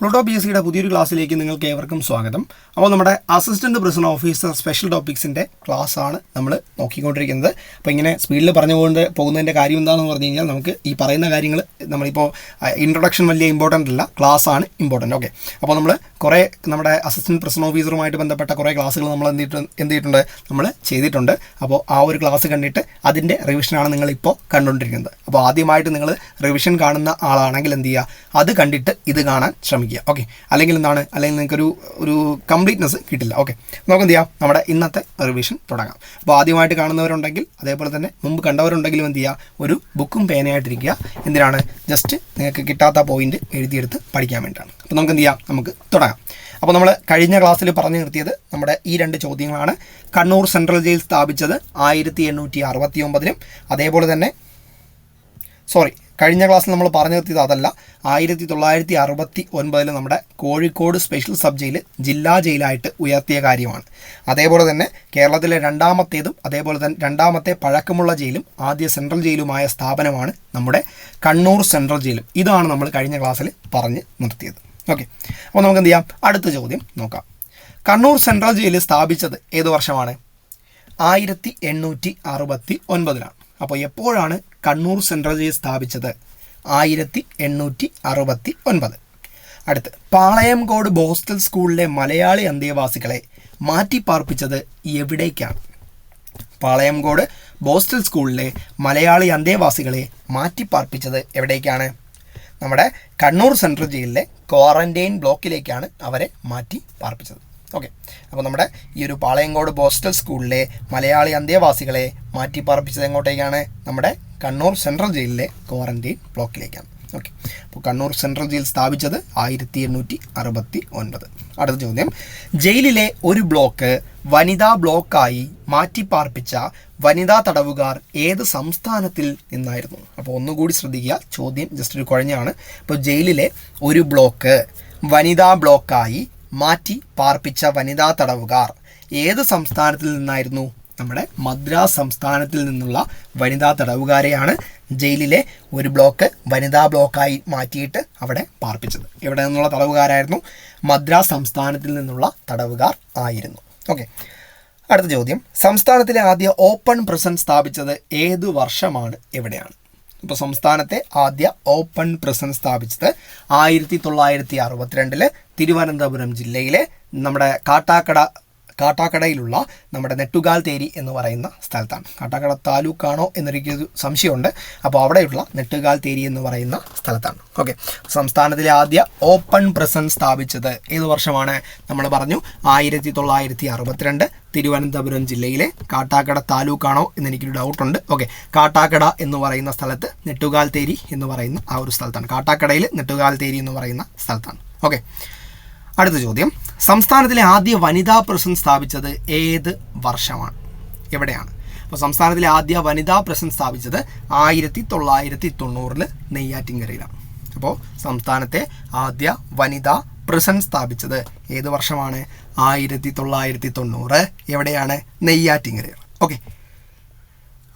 Pluto P S സിയുടെ പുതിയൊരു ക്ലാസ്സിലേക്ക് നിങ്ങൾക്ക് ഏവർക്കും സ്വാഗതം. അപ്പോൾ നമ്മുടെ അസിസ്റ്റന്റ് പ്രസിഡന്റ് ഓഫീസർ സ്പെഷ്യൽ ടോപ്പിക്സിന്റെ ആണ് നമ്മൾ നോക്കിക്കൊണ്ടിരിക്കുന്നത്. അപ്പോൾ ഇങ്ങനെ സ്പീഡിൽ പറഞ്ഞു പറഞ്ഞുകൊണ്ട് പോകുന്നതിന്റെ കാര്യം എന്താണെന്ന് പറഞ്ഞു കഴിഞ്ഞാൽ നമുക്ക് ഈ പറയുന്ന കാര്യങ്ങൾ നമ്മളിപ്പോൾ ഇൻട്രൊഡക്ഷൻ വലിയ ഇമ്പോർട്ടന്റ് അല്ല ക്ലാസ് ആണ് ഇമ്പോർട്ടന്റ് ഓക്കെ അപ്പോൾ നമ്മൾ കുറേ നമ്മുടെ അസിസ്റ്റന്റ് പ്രസിഡന്റ് ഓഫീസറുമായിട്ട് ബന്ധപ്പെട്ട കുറേ ക്ലാസ്സുകൾ നമ്മൾ എന്ത് എന്ത് ചെയ്തിട്ടുണ്ട്? നമ്മൾ ചെയ്തിട്ടുണ്ട്. അപ്പോൾ ആ ഒരു ക്ലാസ് കണ്ടിട്ട് അതിന്റെ റിവിഷനാണ് നിങ്ങളിപ്പോൾ കണ്ടുകൊണ്ടിരിക്കുന്നത്. അപ്പോൾ ആദ്യമായിട്ട് നിങ്ങൾ റിവിഷൻ കാണുന്ന ആളാണെങ്കിൽ എന്ത് ചെയ്യുക? അത് കണ്ടിട്ട് ഇത് കാണാൻ ശ്രമിക്കുക. ഓക്കെ അല്ലെങ്കിൽ എന്താണ്? അല്ലെങ്കിൽ നിങ്ങൾക്കൊരു ഒരു കംപ്ലീറ്റ്നെസ് കിട്ടില്ല. ഓക്കെ നമുക്ക് എന്ത് ചെയ്യാം? നമ്മുടെ ഇന്നത്തെ റിവിഷൻ തുടങ്ങാം. അപ്പോൾ ആദ്യമായിട്ട് കാണുന്നവരുണ്ടെങ്കിൽ അതേപോലെ തന്നെ മുമ്പ് കണ്ടവരുണ്ടെങ്കിലും എന്ത് ചെയ്യുക ഒരു ബുക്കും പേനയായിട്ടിരിക്കുക എന്തിനാണ്? ജസ്റ്റ് നിങ്ങൾക്ക് കിട്ടാത്ത പോയിന്റ് എഴുതിയെടുത്ത് പഠിക്കാൻ വേണ്ടിയിട്ടാണ്. അപ്പോൾ നമുക്ക് എന്ത് ചെയ്യാം? നമുക്ക് തുടങ്ങാം. അപ്പോൾ നമ്മൾ കഴിഞ്ഞ ക്ലാസ്സിൽ പറഞ്ഞു നിർത്തിയത് നമ്മുടെ ഈ രണ്ട് ചോദ്യങ്ങളാണ്. കണ്ണൂർ സെൻട്രൽ ജയിൽ സ്ഥാപിച്ചത് ആയിരത്തി എണ്ണൂറ്റി അറുപത്തി ഒമ്പതിലും അതേപോലെ തന്നെ സോറി കഴിഞ്ഞ ക്ലാസ്സിൽ നമ്മൾ പറഞ്ഞു നിർത്തിയത് അതല്ല. ആയിരത്തി തൊള്ളായിരത്തി അറുപത്തി ഒൻപതിൽ നമ്മുടെ കോഴിക്കോട് സ്പെഷ്യൽ സബ് ജയിൽ ജില്ലാ ജയിലായിട്ട് ഉയർത്തിയ കാര്യമാണ്. അതേപോലെ തന്നെ കേരളത്തിലെ രണ്ടാമത്തേതും അതേപോലെ തന്നെ രണ്ടാമത്തെ പഴക്കമുള്ള ജയിലും ആദ്യ സെൻട്രൽ ജയിലുമായ സ്ഥാപനമാണ് നമ്മുടെ കണ്ണൂർ സെൻട്രൽ ജയിലും ഇതാണ് നമ്മൾ കഴിഞ്ഞ ക്ലാസ്സിൽ പറഞ്ഞ് നിർത്തിയത്. ഓക്കെ അപ്പോൾ നമുക്ക് എന്ത് ചെയ്യാം? അടുത്ത ചോദ്യം നോക്കാം. കണ്ണൂർ സെൻട്രൽ ജയിൽ സ്ഥാപിച്ചത് ഏത് വർഷമാണ്? ആയിരത്തി എണ്ണൂറ്റി അറുപത്തി ഒൻപതിലാണ് അപ്പോൾ എപ്പോഴാണ് കണ്ണൂർ സെൻട്രൽ ജയിൽ സ്ഥാപിച്ചത്? ആയിരത്തി എണ്ണൂറ്റി അറുപത്തി ഒൻപത് അടുത്ത് പാളയംകോട് ബോസ്റ്റൽ സ്കൂളിലെ മലയാളി അന്തേവാസികളെ മാറ്റിപ്പാർപ്പിച്ചത് എവിടേക്കാണ്? പാളയംകോട് ബോസ്റ്റൽ സ്കൂളിലെ മലയാളി അന്തേവാസികളെ മാറ്റിപ്പാർപ്പിച്ചത് എവിടേക്കാണ്? നമ്മുടെ കണ്ണൂർ സെൻട്രൽ ജയിലിലെ ക്വാറന്റൈൻ ബ്ലോക്കിലേക്കാണ് അവരെ മാറ്റി പാർപ്പിച്ചത് ഓക്കെ അപ്പോൾ നമ്മുടെ ഈ ഒരു പാളയങ്കോട് ബോസ്റ്റൽ സ്കൂളിലെ മലയാളി അന്തേവാസികളെ മാറ്റി പാർപ്പിച്ചത് എങ്ങോട്ടേക്കാണ്? നമ്മുടെ കണ്ണൂർ സെൻട്രൽ ജയിലിലെ ക്വാറന്റൈൻ ബ്ലോക്കിലേക്കാണ്. ഓക്കെ അപ്പോൾ കണ്ണൂർ സെൻട്രൽ ജയിൽ സ്ഥാപിച്ചത് ആയിരത്തി എണ്ണൂറ്റി അറുപത്തി ഒൻപത് അടുത്ത ചോദ്യം. ജയിലിലെ ഒരു ബ്ലോക്ക് വനിതാ ബ്ലോക്കായി മാറ്റിപ്പാർപ്പിച്ച വനിതാ തടവുകാർ ഏത് സംസ്ഥാനത്തിൽ നിന്നായിരുന്നു? അപ്പോൾ ഒന്നുകൂടി ശ്രദ്ധിക്കുക. ചോദ്യം ജസ്റ്റ് ഒരു കുഴഞ്ഞാണ്. അപ്പോൾ ജയിലിലെ ഒരു ബ്ലോക്ക് വനിതാ ബ്ലോക്കായി മാറ്റി പാർപ്പിച്ച വനിതാ തടവുകാർ. ഏത് സംസ്ഥാനത്തിൽ നിന്നായിരുന്നു? നമ്മുടെ മദ്രാസ് സംസ്ഥാനത്തിൽ നിന്നുള്ള വനിതാ തടവുകാരെയാണ് ജയിലിലെ ഒരു ബ്ലോക്ക് വനിതാ ബ്ലോക്കായി മാറ്റിയിട്ട് അവിടെ പാർപ്പിച്ചത്. ഇവിടെ നിന്നുള്ള തടവുകാരായിരുന്നു? മദ്രാസ് സംസ്ഥാനത്തിൽ നിന്നുള്ള തടവുകാർ ആയിരുന്നു. ഓക്കെ. അടുത്ത ചോദ്യം. സംസ്ഥാനത്തിലെ ആദ്യ ഓപ്പൺ പ്രിസൺ സ്ഥാപിച്ചത് ഏത് വർഷമാണ്? എവിടെയാണ്? ഇപ്പോൾ സംസ്ഥാനത്തെ ആദ്യ ഓപ്പൺ പ്രിസൺ സ്ഥാപിച്ചത് ആയിരത്തി തൊള്ളായിരത്തി അറുപത്തിരണ്ടിൽ തിരുവനന്തപുരം ജില്ലയിലെ നമ്മുടെ കാട്ടാക്കട കാട്ടാക്കടയിലുള്ള നമ്മുടെ നെട്ടുകാൽ തേരി എന്ന് പറയുന്ന സ്ഥലത്താണ്. കാട്ടാക്കട താലൂക്കാണോ എന്നൊരു സംശയമുണ്ട്. അപ്പോൾ അവിടെയുള്ള നെട്ടുകാൽ തേരി എന്ന് പറയുന്ന സ്ഥലത്താണ്. ഓക്കെ. സംസ്ഥാനത്തിലെ ആദ്യ ഓപ്പൺ പ്രസൻ സ്ഥാപിച്ചത് ഏത് വർഷമാണ് നമ്മൾ പറഞ്ഞു? ആയിരത്തി തൊള്ളായിരത്തി അറുപത്തിരണ്ട് തിരുവനന്തപുരം ജില്ലയിലെ കാട്ടാക്കട താലൂക്കാണോ എന്ന് എനിക്കൊരു ഡൗട്ടുണ്ട്. ഓക്കെ. കാട്ടാക്കട എന്ന് പറയുന്ന സ്ഥലത്ത് നെട്ടുകാൽ തേരി എന്ന് പറയുന്ന ആ ഒരു സ്ഥലത്താണ്. കാട്ടാക്കടയിൽ നെട്ടുകാൽ തേരി എന്ന് പറയുന്ന സ്ഥലത്താണ്. ഓക്കെ. അടുത്ത ചോദ്യം. സംസ്ഥാനത്തിലെ ആദ്യ വനിതാ പ്രസൻ സ്ഥാപിച്ചത് ഏത് വർഷമാണ്? എവിടെയാണ്? അപ്പോൾ സംസ്ഥാനത്തിലെ ആദ്യ വനിതാ പ്രസൻ സ്ഥാപിച്ചത് ആയിരത്തി തൊള്ളായിരത്തി തൊണ്ണൂറിൽ നെയ്യാറ്റിൻകരയിലാണ് അപ്പോൾ സംസ്ഥാനത്തെ ആദ്യ വനിതാ പ്രസൻ സ്ഥാപിച്ചത് ഏത് വർഷമാണ്? ആയിരത്തി തൊള്ളായിരത്തി തൊണ്ണൂറ് എവിടെയാണ്? നെയ്യാറ്റിൻകരയാണ് ഓക്കെ.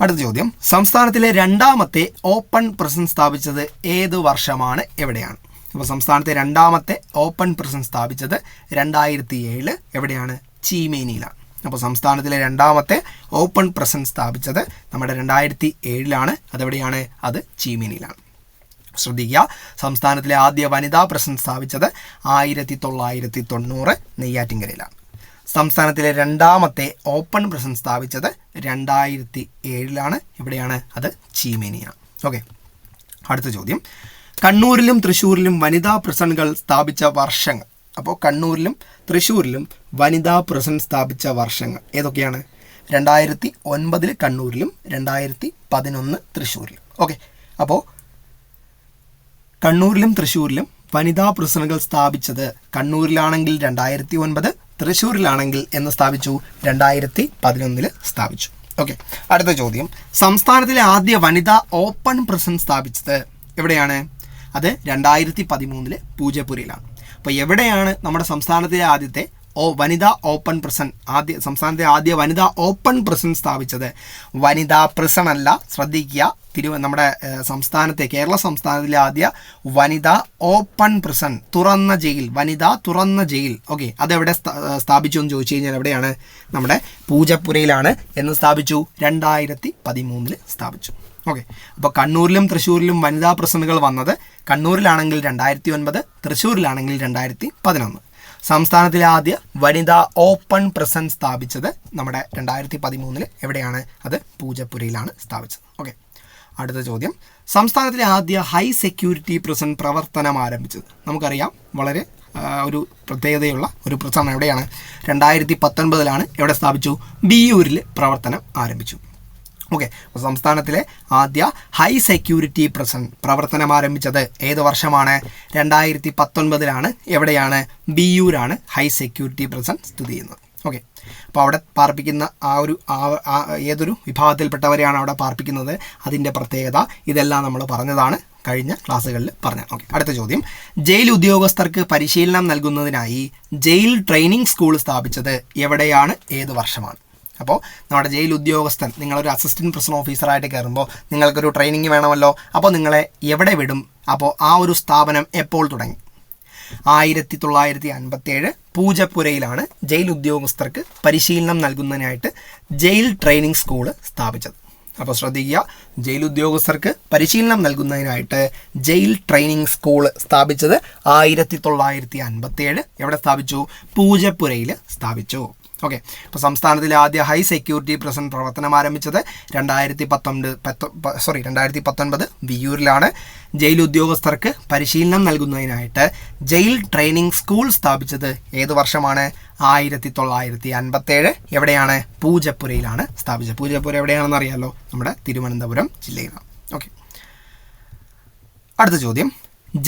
അടുത്ത ചോദ്യം. സംസ്ഥാനത്തിലെ രണ്ടാമത്തെ ഓപ്പൺ പ്രസൻ സ്ഥാപിച്ചത് ഏത് വർഷമാണ്? എവിടെയാണ്? അപ്പോൾ സംസ്ഥാനത്തെ രണ്ടാമത്തെ ഓപ്പൺ പ്രിസൺ സ്ഥാപിച്ചത് രണ്ടായിരത്തി ഏഴ് എവിടെയാണ്? ചീമേനിയിലാണ്. അപ്പോൾ സംസ്ഥാനത്തിലെ രണ്ടാമത്തെ ഓപ്പൺ പ്രസൻ സ്ഥാപിച്ചത് നമ്മുടെ രണ്ടായിരത്തി ഏഴിലാണ് അതെവിടെയാണ്? അത് ചീമേനിയിലാണ്. ശ്രദ്ധിക്കുക സംസ്ഥാനത്തിലെ ആദ്യ വനിതാ പ്രസൻ സ്ഥാപിച്ചത് ആയിരത്തി തൊള്ളായിരത്തി തൊണ്ണൂറ് നെയ്യാറ്റിങ്കരയിലാണ് സംസ്ഥാനത്തിലെ രണ്ടാമത്തെ ഓപ്പൺ പ്രസൻ സ്ഥാപിച്ചത് രണ്ടായിരത്തി ഏഴിലാണ് എവിടെയാണ്? അത് ചീമേനിയാണ്. ഓക്കെ. അടുത്ത ചോദ്യം. കണ്ണൂരിലും തൃശ്ശൂരിലും വനിതാ പ്രസണ്ണുകൾ സ്ഥാപിച്ച വർഷങ്ങൾ. അപ്പോൾ കണ്ണൂരിലും തൃശ്ശൂരിലും വനിതാ പ്രസൻ സ്ഥാപിച്ച വർഷങ്ങൾ ഏതൊക്കെയാണ്? രണ്ടായിരത്തി ഒൻപതിൽ കണ്ണൂരിലും രണ്ടായിരത്തി പതിനൊന്ന് തൃശ്ശൂരിലും ഓക്കെ. അപ്പോൾ കണ്ണൂരിലും തൃശ്ശൂരിലും വനിതാ പ്രസനുകൾ സ്ഥാപിച്ചത് കണ്ണൂരിലാണെങ്കിൽ രണ്ടായിരത്തി ഒൻപത് തൃശ്ശൂരിലാണെങ്കിൽ എന്ന് സ്ഥാപിച്ചു രണ്ടായിരത്തി പതിനൊന്നിൽ സ്ഥാപിച്ചു. ഓക്കെ. അടുത്ത ചോദ്യം. സംസ്ഥാനത്തിലെ ആദ്യ വനിതാ ഓപ്പൺ പ്രസൻ സ്ഥാപിച്ചത് എവിടെയാണ്? അത് രണ്ടായിരത്തി പതിമൂന്നിലെ പൂജപ്പുരയിലാണ് അപ്പോൾ എവിടെയാണ് നമ്മുടെ സംസ്ഥാനത്തിലെ ആദ്യത്തെ ഓ വനിതാ ഓപ്പൺ പ്രസൻ ആദ്യ സംസ്ഥാനത്തെ ആദ്യ വനിതാ ഓപ്പൺ പ്രസൻ സ്ഥാപിച്ചത്? വനിതാ പ്രസൻ അല്ല ശ്രദ്ധിക്കുക. തിരുവ നമ്മുടെ സംസ്ഥാനത്തെ കേരള സംസ്ഥാനത്തിലെ ആദ്യ വനിതാ ഓപ്പൺ പ്രസൻ തുറന്ന ജയിൽ വനിതാ തുറന്ന ജയിൽ. ഓക്കെ അതെവിടെ സ്ഥാ- സ്ഥാപിച്ചു എന്ന് ചോദിച്ചു കഴിഞ്ഞാൽ എവിടെയാണ് നമ്മുടെ പൂജപ്പുരയിലാണ് എന്ന് സ്ഥാപിച്ചു. രണ്ടായിരത്തി പതിമൂന്നിൽ സ്ഥാപിച്ചു. ഓക്കെ അപ്പോൾ കണ്ണൂരിലും തൃശ്ശൂരിലും വനിതാ പ്രസിഡന്റുകൾ വന്നത് കണ്ണൂരിലാണെങ്കിൽ രണ്ടായിരത്തി ഒൻപത് തൃശ്ശൂരിലാണെങ്കിൽ രണ്ടായിരത്തി പതിനൊന്ന് സംസ്ഥാനത്തിലെ ആദ്യ വനിതാ ഓപ്പൺ പ്രസൻസ് സ്ഥാപിച്ചത് നമ്മുടെ രണ്ടായിരത്തി പതിമൂന്നിൽ എവിടെയാണ്? അത് പൂജപ്പുരയിലാണ് സ്ഥാപിച്ചത്. ഓക്കെ അടുത്ത ചോദ്യം. സംസ്ഥാനത്തിലെ ആദ്യ ഹൈ സെക്യൂരിറ്റി പ്രസൻ പ്രവർത്തനം ആരംഭിച്ചത്? നമുക്കറിയാം വളരെ ഒരു പ്രത്യേകതയുള്ള ഒരു പ്രസൻ എവിടെയാണ്? രണ്ടായിരത്തി പത്തൊൻപതിലാണ് എവിടെ സ്ഥാപിച്ചു? ബിയൂരിൽ പ്രവർത്തനം ആരംഭിച്ചു. ഓക്കെ സംസ്ഥാനത്തിലെ ആദ്യ ഹൈ സെക്യൂരിറ്റി പ്രസൻ പ്രവർത്തനം ആരംഭിച്ചത് ഏത് വർഷമാണ്? രണ്ടായിരത്തി പത്തൊൻപതിലാണ് എവിടെയാണ്? ബിയൂരാണ് ഹൈ സെക്യൂരിറ്റി പ്രസൻ സ്ഥിതി ചെയ്യുന്നത്. ഓക്കെ അപ്പോൾ അവിടെ പാർപ്പിക്കുന്ന ആ ഒരു ഏതൊരു വിഭാഗത്തിൽപ്പെട്ടവരെയാണ് അവിടെ പാർപ്പിക്കുന്നത്? അതിന്റെ പ്രത്യേകത ഇതെല്ലാം നമ്മൾ പറഞ്ഞതാണ് കഴിഞ്ഞ ക്ലാസ്സുകളിൽ പറഞ്ഞത്. ഓക്കെ അടുത്ത ചോദ്യം. ജയിൽ ഉദ്യോഗസ്ഥർക്ക് പരിശീലനം നൽകുന്നതിനായി ജയിൽ ട്രെയിനിങ് സ്കൂൾ സ്ഥാപിച്ചത് എവിടെയാണ്? ഏത് വർഷമാണ്? അപ്പോൾ നമ്മുടെ ജയിൽ ഉദ്യോഗസ്ഥൻ നിങ്ങളൊരു അസിസ്റ്റന്റ് പ്രിസൺ ഓഫീസറായിട്ട് കയറുമ്പോൾ നിങ്ങൾക്കൊരു ട്രെയിനിങ് വേണമല്ലോ. അപ്പോൾ നിങ്ങളെ എവിടെ വിടും? അപ്പോൾ ആ ഒരു സ്ഥാപനം എപ്പോൾ തുടങ്ങി? ആയിരത്തി തൊള്ളായിരത്തി അൻപത്തേഴ് പൂജപ്പുരയിലാണ് ജയിൽ ഉദ്യോഗസ്ഥർക്ക് പരിശീലനം നൽകുന്നതിനായിട്ട് ജയിൽ ട്രെയിനിങ് സ്കൂൾ സ്ഥാപിച്ചത്. അപ്പോൾ ശ്രദ്ധിക്കുക ജയിൽ ഉദ്യോഗസ്ഥർക്ക് പരിശീലനം നൽകുന്നതിനായിട്ട് ജയിൽ ട്രെയിനിങ് സ്കൂൾ സ്ഥാപിച്ചത് ആയിരത്തി തൊള്ളായിരത്തി അൻപത്തേഴ് എവിടെ സ്ഥാപിച്ചു? പൂജപ്പുരയിൽ സ്ഥാപിച്ചു. ഓക്കെ അപ്പോൾ സംസ്ഥാനത്തിലെ ആദ്യ ഹൈ സെക്യൂരിറ്റി പ്രിസൺ പ്രവർത്തനം ആരംഭിച്ചത് രണ്ടായിരത്തി പത്തൊമ്പത് പത്തൊ സോറി രണ്ടായിരത്തി പത്തൊൻപത് വിയൂരിലാണ് ജയിൽ ഉദ്യോഗസ്ഥർക്ക് പരിശീലനം നൽകുന്നതിനായിട്ട് ജയിൽ ട്രെയിനിങ് സ്കൂൾ സ്ഥാപിച്ചത് ഏത് വർഷമാണ്? ആയിരത്തി തൊള്ളായിരത്തി അൻപത്തേഴ് എവിടെയാണ്? പൂജപ്പുരയിലാണ് സ്ഥാപിച്ചത്. പൂജപ്പുര എവിടെയാണെന്ന് അറിയാമല്ലോ നമ്മുടെ തിരുവനന്തപുരം ജില്ലയിലാണ്. ഓക്കെ അടുത്ത ചോദ്യം.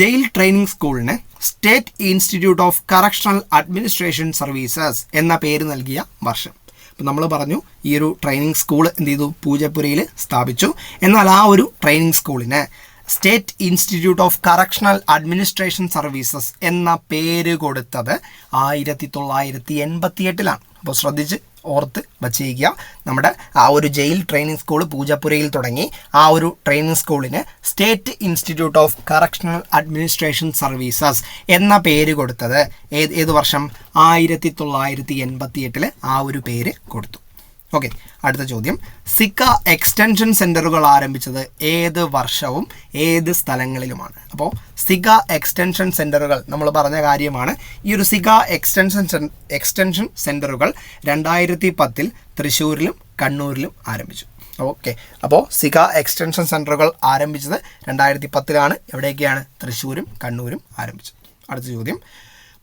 ജയിൽ ട്രെയിനിങ് സ്കൂളിന് state institute of correctional administration services എന്ന പേര് നൽകിയ വർഷം. അപ്പം നമ്മൾ പറഞ്ഞു ഈ ഒരു ട്രെയിനിങ് സ്കൂൾ എന്ത് ചെയ്തു? പൂജപ്പുരയിൽ സ്ഥാപിച്ചു. എന്നാൽ ആ ഒരു ട്രെയിനിങ് സ്കൂളിന് state institute of correctional administration services എന്ന പേര് കൊടുത്തത് ആയിരത്തി തൊള്ളായിരത്തി എൺപത്തി എട്ടിലാണ് അപ്പോൾ ശ്രദ്ധിച്ച് ഓർത്ത് വച്ചിരിക്കുക. നമ്മുടെ ആ ഒരു ജയിൽ ട്രെയിനിങ് സ്കൂൾ പൂജപ്പുരയിൽ തുടങ്ങി. ആ ഒരു ട്രെയിനിങ് സ്കൂളിന് state institute of correctional administration services എന്ന പേര് കൊടുത്തത്. ഏത് ഏത് വർഷം? ആയിരത്തി തൊള്ളായിരത്തി എൺപത്തി എട്ടിൽ ആ ഒരു പേര് കൊടുത്തു. ഓക്കെ അടുത്ത ചോദ്യം. സിക്ക എക്സ്റ്റൻഷൻ സെന്ററുകൾ ആരംഭിച്ചത് ഏത് വർഷവും ഏത് സ്ഥലങ്ങളിലുമാണ്? അപ്പോൾ സിക എക്സ്റ്റൻഷൻ സെന്ററുകൾ നമ്മൾ പറഞ്ഞ കാര്യമാണ്. ഈ ഒരു സിക എക്സ്റ്റൻഷൻ എക്സ്റ്റൻഷൻ സെന്ററുകൾ രണ്ടായിരത്തി പത്തിൽ തൃശ്ശൂരിലും കണ്ണൂരിലും ആരംഭിച്ചു. ഓക്കെ അപ്പോൾ സിക എക്സ്റ്റൻഷൻ സെന്ററുകൾ ആരംഭിച്ചത് രണ്ടായിരത്തി പത്തിലാണ് എവിടെയൊക്കെയാണ് തൃശ്ശൂരും കണ്ണൂരും ആരംഭിച്ചത്. അടുത്ത ചോദ്യം.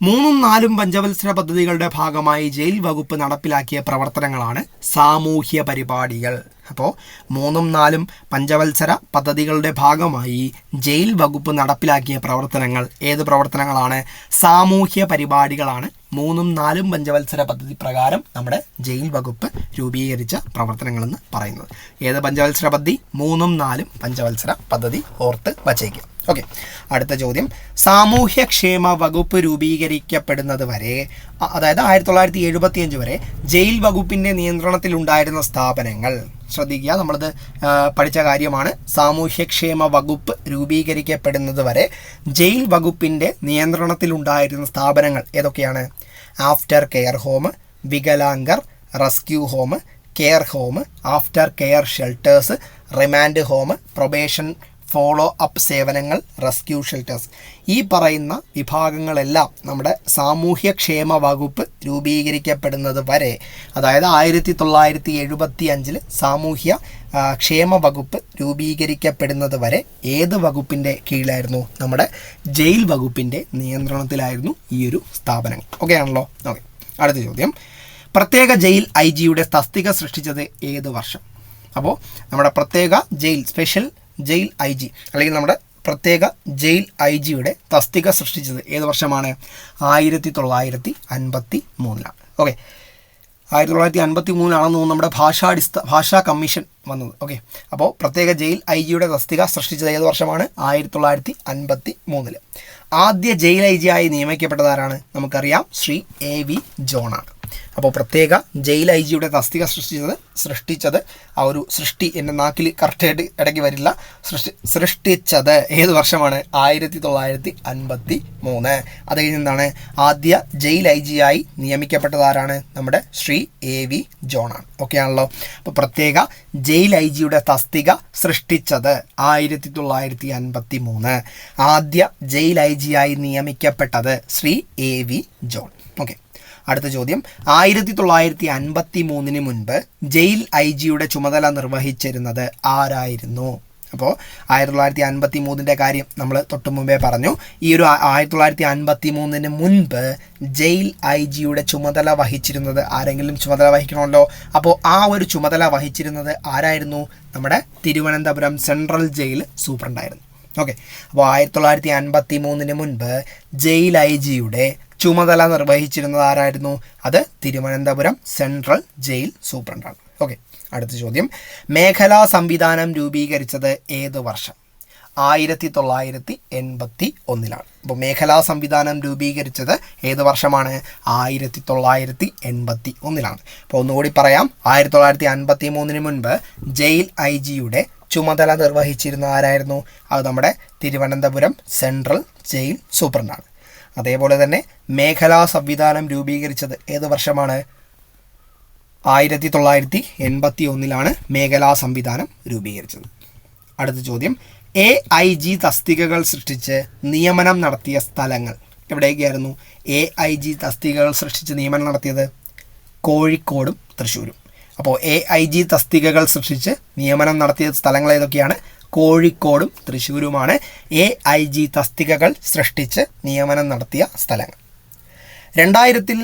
മൂന്നും നാലും പഞ്ചവത്സര പദ്ധതികളുടെ ഭാഗമായി ജയിൽ വകുപ്പ് നടപ്പിലാക്കിയ പ്രവർത്തനങ്ങളാണ് സാമൂഹ്യ പരിപാടികൾ. അപ്പോൾ മൂന്നും നാലും പഞ്ചവത്സര പദ്ധതികളുടെ ഭാഗമായി ജയിൽ വകുപ്പ് നടപ്പിലാക്കിയ പ്രവർത്തനങ്ങൾ ഏത് പ്രവർത്തനങ്ങളാണ്? സാമൂഹ്യ പരിപാടികളാണ്. മൂന്നും നാലും പഞ്ചവത്സര പദ്ധതി പ്രകാരം നമ്മുടെ ജയിൽ വകുപ്പ് രൂപീകരിച്ച പ്രവർത്തനങ്ങളെന്ന് പറയുന്നത്. ഏത് പഞ്ചവത്സര പദ്ധതി? മൂന്നും നാലും പഞ്ചവത്സര പദ്ധതി ഓർത്ത് വച്ചേക്കും ഓക്കെ അടുത്ത ചോദ്യം. സാമൂഹ്യക്ഷേമ വകുപ്പ് രൂപീകരിക്കപ്പെടുന്നത് വരെ അതായത് ആയിരത്തി തൊള്ളായിരത്തി എഴുപത്തി അഞ്ച് വരെ ജയിൽ വകുപ്പിന്റെ നിയന്ത്രണത്തിലുണ്ടായിരുന്ന സ്ഥാപനങ്ങൾ. ശ്രദ്ധിക്കുക നമ്മളത് പഠിച്ച കാര്യമാണ്. സാമൂഹ്യക്ഷേമ വകുപ്പ് രൂപീകരിക്കപ്പെടുന്നത് വരെ ജയിൽ വകുപ്പിന്റെ നിയന്ത്രണത്തിലുണ്ടായിരുന്ന സ്ഥാപനങ്ങൾ ഏതൊക്കെയാണ്? After care home വികലാംഗർ rescue home care home after care shelters remand home probation follow up സേവനങ്ങൾ റെസ്ക്യൂ ഷെൽട്ടേഴ്സ് ഈ പറയുന്ന വിഭാഗങ്ങളെല്ലാം നമ്മുടെ സാമൂഹ്യക്ഷേമ വകുപ്പ് രൂപീകരിക്കപ്പെടുന്നത് വരെ അതായത് ആയിരത്തി തൊള്ളായിരത്തി എഴുപത്തി അഞ്ചിൽ സാമൂഹ്യ ക്ഷേമ വകുപ്പ് രൂപീകരിക്കപ്പെടുന്നത് വരെ ഏത് വകുപ്പിന്റെ കീഴിലായിരുന്നു? നമ്മുടെ ജയിൽ വകുപ്പിന്റെ നിയന്ത്രണത്തിലായിരുന്നു ഈ ഒരു സ്ഥാപനങ്ങൾ. ഓക്കെ ആണല്ലോ? ഓക്കെ അടുത്ത ചോദ്യം. പ്രത്യേക ജയിൽ ഐ ജിയുടെ തസ്തിക സൃഷ്ടിച്ചത് ഏത് വർഷം? അപ്പോൾ നമ്മുടെ പ്രത്യേക jail special jail I G അല്ലെങ്കിൽ നമ്മുടെ പ്രത്യേക ജയിൽ ഐ ജിയുടെ തസ്തിക സൃഷ്ടിച്ചത് ഏത് വർഷമാണ്? ആയിരത്തി തൊള്ളായിരത്തി അൻപത്തി മൂന്നിലാണ് ഓക്കെ ആയിരത്തി തൊള്ളായിരത്തി അൻപത്തി മൂന്നിലാണെന്ന് തോന്നുന്നു നമ്മുടെ ഭാഷാടിസ്ഥ ഭാഷാ കമ്മീഷൻ വന്നത്. ഓക്കെ അപ്പോൾ പ്രത്യേക ജയിൽ ഐ ജിയുടെ തസ്തിക സൃഷ്ടിച്ചത് ഏത് വർഷമാണ്? ആയിരത്തി തൊള്ളായിരത്തി അൻപത്തി മൂന്നിൽ ആദ്യ ജയിൽ ഐ ജി ആയി നിയമിക്കപ്പെട്ടതാരാണ് നമുക്കറിയാം ശ്രീ എ വി ജോണാണ്. അപ്പോൾ പ്രത്യേക ജയിൽ ഐ ജിയുടെ തസ്തിക സൃഷ്ടിച്ചത് സൃഷ്ടിച്ചത് ആ ഒരു സൃഷ്ടി എന്റെ നാക്കിൽ കറക്റ്റായിട്ട് ഇടയ്ക്ക് വരില്ല. സൃഷ്ടി സൃഷ്ടിച്ചത് ഏത് വർഷമാണ്? ആയിരത്തി തൊള്ളായിരത്തി അൻപത്തി മൂന്ന് അത് കഴിഞ്ഞ് എന്താണ്? ആദ്യ ജയിൽ ഐ ജി ആയി നിയമിക്കപ്പെട്ടതാരാണ് നമ്മുടെ ശ്രീ എ വി ജോണാണ്. ഓക്കെ ആണല്ലോ? അപ്പോൾ പ്രത്യേക ജയിൽ ഐ ജിയുടെ തസ്തിക സൃഷ്ടിച്ചത് ആയിരത്തി തൊള്ളായിരത്തി അൻപത്തി മൂന്ന് ആദ്യ ജയിൽ ഐ ജി ആയി നിയമിക്കപ്പെട്ടത് Shri A V John. Okay. അടുത്ത ചോദ്യം. ആയിരത്തി തൊള്ളായിരത്തി അൻപത്തി മൂന്നിന് മുൻപ് ജയിൽ ഐ ജിയുടെ ചുമതല നിർവഹിച്ചിരുന്നത് ആരായിരുന്നു? അപ്പോൾ ആയിരത്തി തൊള്ളായിരത്തി അൻപത്തി മൂന്നിന്റെ കാര്യം നമ്മൾ തൊട്ട് മുമ്പേ പറഞ്ഞു. ഈ ഒരു ആയിരത്തി തൊള്ളായിരത്തി അൻപത്തി മൂന്നിന് മുൻപ് ജയിൽ ഐ ജിയുടെ ചുമതല വഹിച്ചിരുന്നത് ആരെങ്കിലും ചുമതല വഹിക്കണമല്ലോ? അപ്പോൾ ആ ഒരു ചുമതല വഹിച്ചിരുന്നത് ആരായിരുന്നു? നമ്മുടെ തിരുവനന്തപുരം സെൻട്രൽ ജയിൽ സൂപ്രണ്ടായിരുന്നു. ഓക്കെ. അപ്പോൾ ആയിരത്തി തൊള്ളായിരത്തി അൻപത്തി മൂന്നിന് മുൻപ് ജയിൽ ഐ ജിയുടെ ചുമതല നിർവഹിച്ചിരുന്നത് ആരായിരുന്നു? അത് തിരുവനന്തപുരം സെൻട്രൽ ജയിൽ സൂപ്രണ്ടാണ്. ഓക്കെ അടുത്ത ചോദ്യം. മേഖലാ സംവിധാനം രൂപീകരിച്ചത് ഏത് വർഷം? ആയിരത്തി തൊള്ളായിരത്തി എൺപത്തി ഒന്നിലാണ് അപ്പോൾ മേഖലാ സംവിധാനം രൂപീകരിച്ചത് ഏത് വർഷമാണ്? ആയിരത്തി തൊള്ളായിരത്തി എൺപത്തി ഒന്നിലാണ് അപ്പോൾ ഒന്നുകൂടി പറയാം. ആയിരത്തി തൊള്ളായിരത്തി അൻപത്തി മൂന്നിന് മുൻപ് ജയിൽ ഐ ജിയുടെ ചുമതല നിർവഹിച്ചിരുന്ന ആരായിരുന്നു? അത് നമ്മുടെ തിരുവനന്തപുരം സെൻട്രൽ ജയിൽ സൂപ്രണ്ടാണ്. അതേപോലെ തന്നെ മേഖലാ സംവിധാനം രൂപീകരിച്ചത് ഏത് വർഷമാണ്? ആയിരത്തി തൊള്ളായിരത്തി എൺപത്തി ഒന്നിലാണ് മേഖലാ സംവിധാനം രൂപീകരിച്ചത്. അടുത്ത ചോദ്യം. എ ഐ ജി തസ്തികകൾ സൃഷ്ടിച്ച് നിയമനം നടത്തിയ സ്ഥലങ്ങൾ എവിടെയൊക്കെയായിരുന്നു? എ ഐ ജി തസ്തികകൾ സൃഷ്ടിച്ച് നിയമനം നടത്തിയത്? കോഴിക്കോടും തൃശ്ശൂരും. അപ്പോൾ എ ഐ ജി തസ്തികകൾ സൃഷ്ടിച്ച് നിയമനം നടത്തിയ സ്ഥലങ്ങൾ ഏതൊക്കെയാണ്? കോഴിക്കോടും തൃശ്ശൂരുമാണ് എ ഐ ജി തസ്തികകൾ സൃഷ്ടിച്ച് നിയമനം നടത്തിയ സ്ഥലങ്ങൾ. രണ്ടായിരത്തിൽ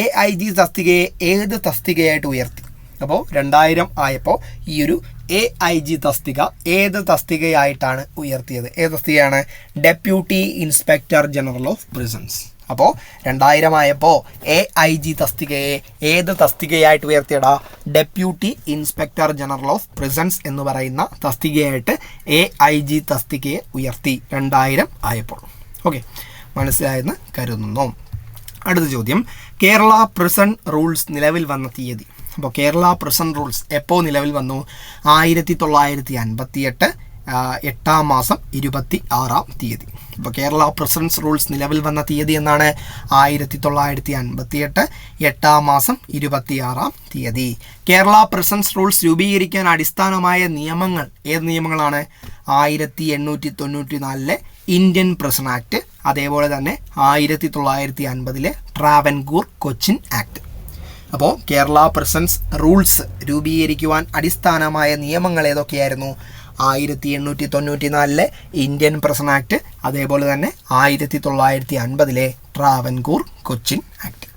എ ഐ ജി തസ്തികയെ ഏത് തസ്തികയായിട്ട് ഉയർത്തി? അപ്പോൾ രണ്ടായിരം ആയപ്പോൾ ഈ ഒരു എ ഐ ജി തസ്തിക ഏത് തസ്തികയായിട്ടാണ് ഉയർത്തിയത്? ഏത് തസ്തികയാണ്? Deputy inspector general of prisons. അപ്പോൾ രണ്ടായിരം ആയപ്പോൾ എ ഐ ജി തസ്തികയെ ഏത് തസ്തികയായിട്ട് ഉയർത്തിയടാ? Deputy inspector general of prisons എന്ന് പറയുന്ന തസ്തികയായിട്ട് എ ഐ ജി തസ്തികയെ ഉയർത്തി രണ്ടായിരം ആയപ്പോൾ. ഓക്കെ മനസ്സിലായെന്ന് കരുതുന്നു. അടുത്ത ചോദ്യം. കേരള പ്രിസൺ റൂൾസ് നിലവിൽ വന്ന തീയതി. അപ്പോൾ കേരള പ്രിസൺ റൂൾസ് എപ്പോൾ നിലവിൽ വന്നു? ആയിരത്തി തൊള്ളായിരത്തി അൻപത്തി എട്ട് എട്ടാം മാസം ഇരുപത്തി ആറാം തീയതി. അപ്പോൾ കേരള പ്രസിഡൻസ് റൂൾസ് നിലവിൽ വന്ന തീയതി എന്നാണ്? ആയിരത്തി തൊള്ളായിരത്തി അൻപത്തി എട്ട് എട്ടാം മാസം ഇരുപത്തിയാറാം തീയതി. കേരള പ്രസൻസ് റൂൾസ് രൂപീകരിക്കാൻ അടിസ്ഥാനമായ നിയമങ്ങൾ ഏത് നിയമങ്ങളാണ്? ആയിരത്തി എണ്ണൂറ്റി തൊണ്ണൂറ്റി നാലിലെ ഇന്ത്യൻ പ്രസൺ ആക്ട് അതേപോലെ തന്നെ ആയിരത്തി തൊള്ളായിരത്തി അൻപതിലെ ട്രാവൻകൂർ കൊച്ചിൻ ആക്ട് അപ്പോൾ കേരള പ്രസൻസ് റൂൾസ് രൂപീകരിക്കുവാൻ അടിസ്ഥാനമായ നിയമങ്ങൾ ഏതൊക്കെയായിരുന്നു? ആയിരത്തി എണ്ണൂറ്റി തൊണ്ണൂറ്റി നാലിലെ ഇന്ത്യൻ പ്രസൺ ആക്ട് അതേപോലെ തന്നെ ആയിരത്തി തൊള്ളായിരത്തി അൻപതിലെ ട്രാവൻകൂർ കൊച്ചിൻ ആക്ട്.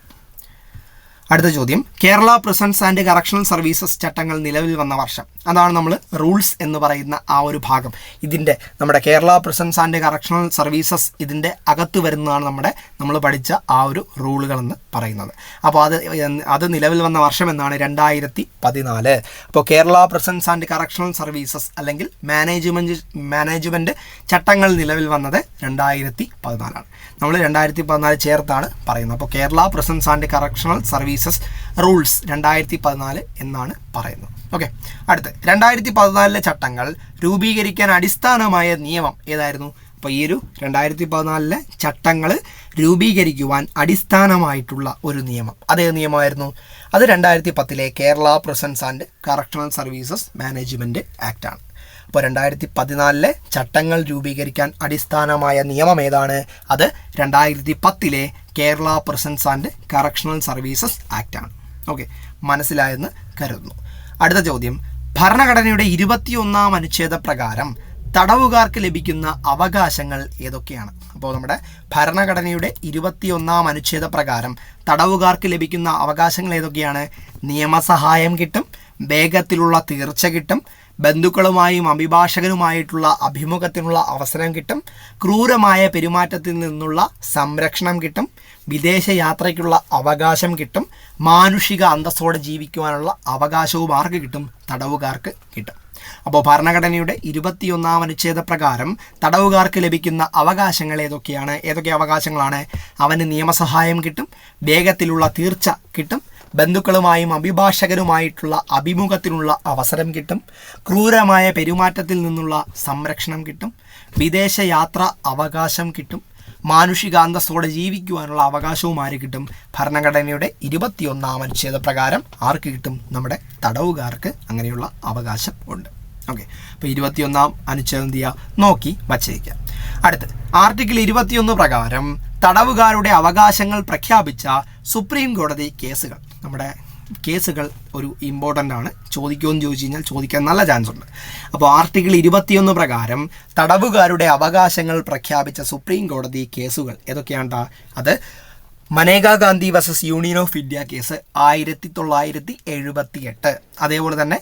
അടുത്ത ചോദ്യം. Kerala prisons and correctional services ചട്ടങ്ങൾ നിലവിൽ വന്ന വർഷം. അതാണ് നമ്മൾ റൂൾസ് എന്ന് പറയുന്ന ആ ഒരു ഭാഗം. ഇതിന്റെ നമ്മുടെ Kerala prisons and correctional services ഇതിന്റെ അകത്ത് വരുന്നതാണ് നമ്മുടെ നമ്മൾ പഠിച്ച ആ ഒരു റൂളുകൾ എന്ന് പറയുന്നത്. അപ്പോൾ അത് അത് നിലവിൽ വന്ന വർഷം എന്നാണ് രണ്ടായിരത്തി പതിനാല് അപ്പോൾ Kerala prisons and correctional services അല്ലെങ്കിൽ മാനേജ്മെന്റ് മാനേജ്മെന്റ് ചട്ടങ്ങൾ നിലവിൽ വന്നത് രണ്ടായിരത്തി പതിനാലാണ് നമ്മൾ രണ്ടായിരത്തി പതിനാല് ചേർത്താണ് പറയുന്നത്. അപ്പോൾ Kerala prisons and correctional services rules രണ്ടായിരത്തി പതിനാല് എന്നാണ് പറയുന്നത്. ഓക്കെ അടുത്ത്. രണ്ടായിരത്തി പതിനാലിലെ ചട്ടങ്ങൾ രൂപീകരിക്കാൻ അടിസ്ഥാനമായ നിയമം ഏതായിരുന്നു? അപ്പോൾ ഈ ഒരു രണ്ടായിരത്തി പതിനാലിലെ ചട്ടങ്ങൾ രൂപീകരിക്കുവാൻ അടിസ്ഥാനമായിട്ടുള്ള ഒരു നിയമം. അതേ നിയമമായിരുന്നു? അത് രണ്ടായിരത്തി പത്തിലെ Kerala prisons and correctional services management ആക്റ്റാണ് അപ്പോൾ രണ്ടായിരത്തി പതിനാലിലെ ചട്ടങ്ങൾ രൂപീകരിക്കാൻ അടിസ്ഥാനമായ നിയമം ഏതാണ്? അത് രണ്ടായിരത്തി പത്തിലെ Kerala prisons and correctional services act ആണ്. ഓക്കെ മനസ്സിലായെന്ന് കരുതുന്നു. അടുത്ത ചോദ്യം. ഭരണഘടനയുടെ ഇരുപത്തിയൊന്നാം അനുച്ഛേദ പ്രകാരം തടവുകാർക്ക് ലഭിക്കുന്ന അവകാശങ്ങൾ ഏതൊക്കെയാണ്? അപ്പോൾ നമ്മുടെ ഭരണഘടനയുടെ ഇരുപത്തിയൊന്നാം അനുച്ഛേദ പ്രകാരം തടവുകാർക്ക് ലഭിക്കുന്ന അവകാശങ്ങൾ ഏതൊക്കെയാണ്? നിയമസഹായം കിട്ടും വേഗത്തിലുള്ള തീർച്ച കിട്ടും ബന്ധുക്കളുമായും അഭിഭാഷകനുമായിട്ടുള്ള അഭിമുഖത്തിനുള്ള അവസരം കിട്ടും. ക്രൂരമായ പെരുമാറ്റത്തിൽ നിന്നുള്ള സംരക്ഷണം കിട്ടും. വിദേശ യാത്രയ്ക്കുള്ള അവകാശം കിട്ടും. മാനുഷിക അന്തസ്സോടെ ജീവിക്കുവാനുള്ള അവകാശവും ആർക്ക് കിട്ടും? തടവുകാർക്ക് കിട്ടും. അപ്പോൾ ഭരണഘടനയുടെ ഇരുപത്തിയൊന്നാം അനുച്ഛേദ പ്രകാരം തടവുകാർക്ക് ലഭിക്കുന്ന അവകാശങ്ങൾ ഏതൊക്കെയാണ്? ഏതൊക്കെ അവകാശങ്ങളാണ്? അവന് നിയമസഹായം കിട്ടും. വേഗത്തിലുള്ള തീർച്ച കിട്ടും. ബന്ധുക്കളുമായും അഭിഭാഷകരുമായിട്ടുള്ള അഭിമുഖത്തിനുള്ള അവസരം കിട്ടും. ക്രൂരമായ പെരുമാറ്റത്തിൽ നിന്നുള്ള സംരക്ഷണം കിട്ടും. വിദേശ യാത്ര അവകാശം കിട്ടും. മാനുഷികാന്തസ്സോടെ ജീവിക്കുവാനുള്ള അവകാശവും ആര് കിട്ടും? ഭരണഘടനയുടെ ഇരുപത്തിയൊന്നാം അനുച്ഛേദ പ്രകാരം ആർക്ക് കിട്ടും? നമ്മുടെ തടവുകാർക്ക് അങ്ങനെയുള്ള അവകാശം ഉണ്ട്. ഓക്കെ. അപ്പോൾ ഇരുപത്തിയൊന്നാം അനുച്ഛേദം ചെയ്യുക നോക്കി വച്ചേക്കുക അടുത്ത് ആർട്ടിക്കിൾ ഇരുപത്തിയൊന്ന് പ്രകാരം തടവുകാരുടെ അവകാശങ്ങൾ പ്രഖ്യാപിച്ച സുപ്രീം കോടതി കേസുകൾ. നമ്മുടെ കേസുകൾ ഒരു ഇമ്പോർട്ടന്റ് ആണ്. ചോദിക്കുമെന്ന് ചോദിച്ചു കഴിഞ്ഞാൽ ചോദിക്കാൻ നല്ല ചാൻസ് ഉണ്ട്. അപ്പോൾ ആർട്ടിക്കിൾ ഇരുപത്തിയൊന്ന് പ്രകാരം തടവുകാരുടെ അവകാശങ്ങൾ പ്രഖ്യാപിച്ച സുപ്രീം കോടതി കേസുകൾ ഏതൊക്കെയാണ് അത് Maneka Gandhi versus union of India case ആയിരത്തി തൊള്ളായിരത്തി എഴുപത്തി എട്ട് അതേപോലെ തന്നെ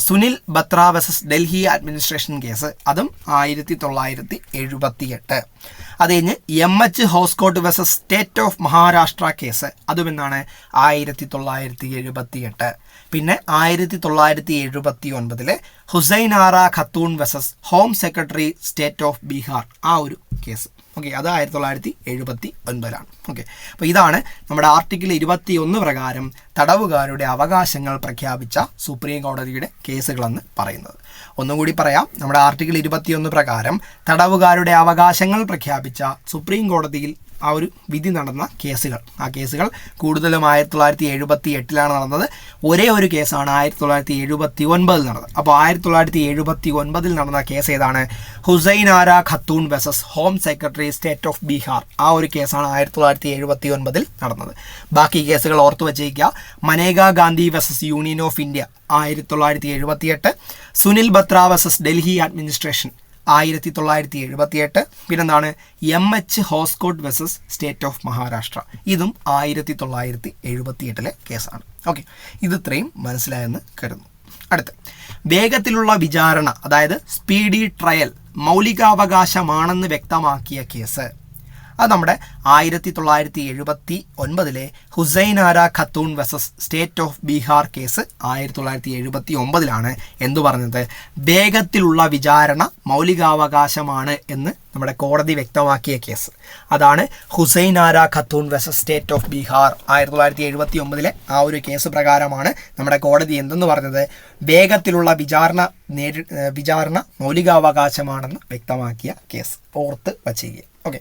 Sunil Batra versus Delhi administration case അതും ആയിരത്തി തൊള്ളായിരത്തി എഴുപത്തി എട്ട് അത് കഴിഞ്ഞ് M H Hoskot versus state of Maharashtra case അതും എന്നാണ് ആയിരത്തി തൊള്ളായിരത്തി എഴുപത്തി എട്ട് പിന്നെ ആയിരത്തി തൊള്ളായിരത്തി എഴുപത്തി ഒൻപതിലെ ആറ Khatoon versus home secretary state of Bihar ആ ഒരു കേസ് ഓക്കെ അത് ആയിരത്തി തൊള്ളായിരത്തി എഴുപത്തി ഒൻപതിലാണ് ഓക്കെ അപ്പോൾ ഇതാണ് നമ്മുടെ ആർട്ടിക്കിൾ ഇരുപത്തി ഒന്ന് പ്രകാരം തടവുകാരുടെ അവകാശങ്ങൾ പ്രഖ്യാപിച്ച സുപ്രീം കോടതിയുടെ കേസുകളെന്ന് പറയുന്നത്. ഒന്നുകൂടി പറയാം നമ്മുടെ ആർട്ടിക്കിൾ ഇരുപത്തിയൊന്ന് പ്രകാരം തടവുകാരുടെ അവകാശങ്ങൾ പ്രഖ്യാപിച്ച സുപ്രീം കോടതിയിൽ ആ ഒരു വിധി നടന്ന കേസുകൾ. ആ കേസുകൾ കൂടുതലും ആയിരത്തി തൊള്ളായിരത്തി എഴുപത്തി എട്ടിലാണ് നടന്നത്. ഒരേ ഒരു കേസാണ് ആയിരത്തി തൊള്ളായിരത്തി എഴുപത്തി ഒൻപതിൽ നടന്നത്. അപ്പോൾ ആയിരത്തി തൊള്ളായിരത്തി എഴുപത്തി ഒൻപതിൽ നടന്ന കേസ് ഏതാണ്? Hussainara Khatoon versus home secretary state of Bihar ആ ഒരു കേസാണ് ആയിരത്തി തൊള്ളായിരത്തി എഴുപത്തി ഒൻപതിൽ നടന്നത്. ബാക്കി കേസുകൾ ഓർത്തു വച്ചേക്കുക Maneka Gandhi versus union of India ആയിരത്തി തൊള്ളായിരത്തി എഴുപത്തിയെട്ട് സുനിൽ ബത്ര വെസസ് ഡൽഹി അഡ്മിനിസ്ട്രേഷൻ ആയിരത്തി തൊള്ളായിരത്തി എഴുപത്തിയെട്ട് പിന്നെന്താണ് M H Hoskot versus state of Maharashtra ഇതും ആയിരത്തി തൊള്ളായിരത്തി എഴുപത്തിയെട്ടിലെ കേസാണ്. ഓക്കെ ഇത് ഇത്രയും മനസ്സിലായെന്ന് കരുതുന്നു. അടുത്ത്. വേഗത്തിലുള്ള വിചാരണ അതായത് സ്പീഡി ട്രയൽ മൗലികാവകാശമാണെന്ന് വ്യക്തമാക്കിയ കേസ്. അത് നമ്മുടെ ആയിരത്തി തൊള്ളായിരത്തി എഴുപത്തി ഒൻപതിലെ Hussainara Khatoon versus state of Bihar case ആയിരത്തി തൊള്ളായിരത്തി എഴുപത്തി ഒമ്പതിലാണ് എന്തു പറഞ്ഞത്? വേഗത്തിലുള്ള വിചാരണ മൗലികാവകാശമാണ് എന്ന് നമ്മുടെ കോടതി വ്യക്തമാക്കിയ കേസ് അതാണ് Hussainara Khatoon versus state of Bihar ആയിരത്തി തൊള്ളായിരത്തി എഴുപത്തി ഒമ്പതിലെ ആ ഒരു കേസ് പ്രകാരമാണ് നമ്മുടെ കോടതി എന്തെന്ന് പറഞ്ഞത്? വേഗത്തിലുള്ള വിചാരണ നേരി വിചാരണ മൗലികാവകാശമാണെന്ന് വ്യക്തമാക്കിയ കേസ് ഓർത്ത് വച്ചിരിക്കുക. ഓക്കെ